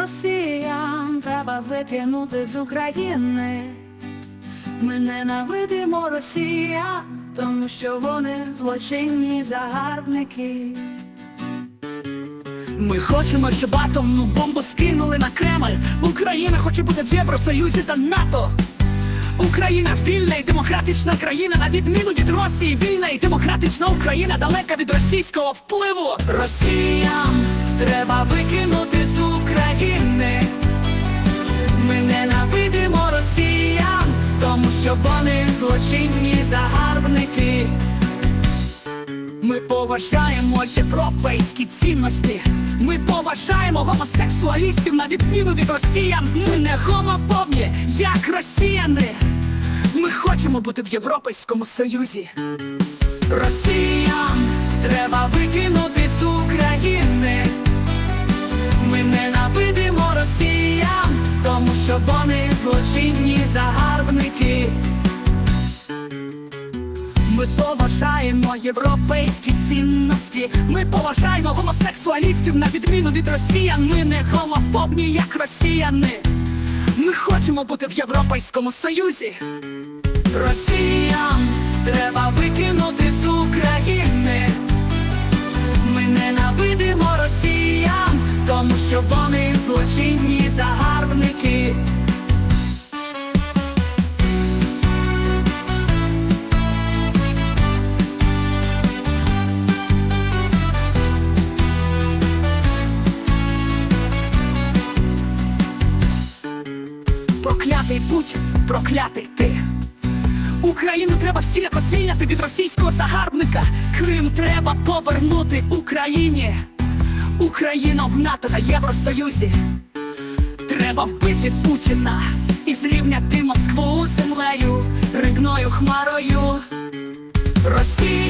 Росіян треба викинути з України. Ми ненавидимо росіян, тому що вони злочинні загарбники. Ми хочемо, щоб атомну бомбу скинули на Кремль. Україна хоче бути в Євросоюзі та НАТО. Україна вільна і демократична країна, на відміну від Росії, вільна і демократична Україна далека від російського впливу. Росіян треба викинути що вони злочинні загарбники. Ми поважаємо європейські цінності. Ми поважаємо гомосексуалістів на відміну від росіян. Ми не гомофобні, як росіяни. Ми хочемо бути в Європейському Союзі. Росіян треба викинути з України. Ми ненавидимо росіян, тому що вони злочинні загарбники. Ми поважаємо європейські цінності. Ми поважаємо гомосексуалістів на відміну від росіян. Ми не гомофобні, як росіяни. Ми хочемо бути в Європейському Союзі. Росіян треба викинути з України. Ми ненавидимо росіян, тому що вони злочинні загарбники. Проклятий путь, проклятий ти. Україну треба всіляко звільняти від російського загарбника. Крим треба повернути Україні. Україна в НАТО та Євросоюзі. Треба вбити Путіна і зрівняти Москву землею, рибною хмарою. Викинути